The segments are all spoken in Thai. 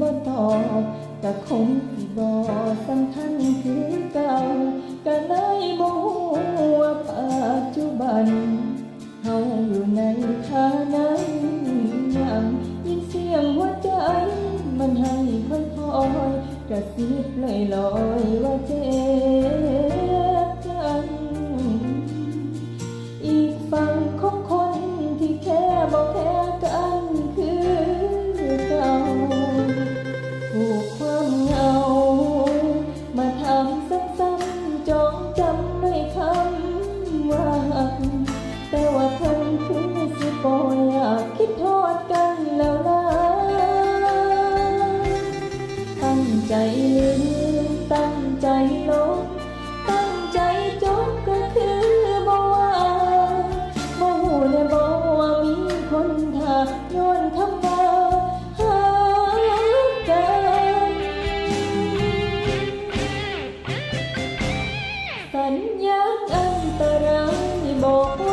บ่ตอบก็คงสิบ่สำคัญคือเก่าก็เลยบ่ฮู้ว่าปัจจุบันเฮาอยู่ในฐานะย่างยินเสียงหัวใจ มันให้ค่อยๆกระซิบลอยๆว่าเจ็บ ใจลืมตั้งใจลบตั้งใจจบก็คือบ่ว่าบ่ฮู้แน่บ่ว่ามีคนทักย้อนคำว่าหักกันสัญญาณอันตรายบอก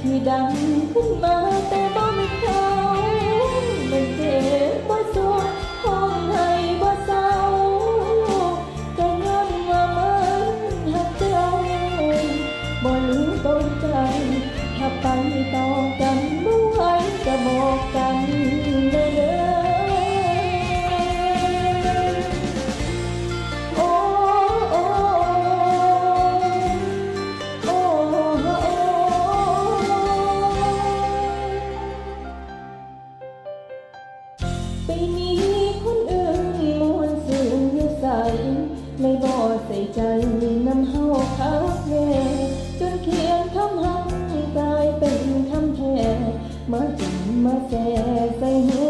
ที่ดังขึ้นมาแต่บ่มีใคร My mantinha fé sem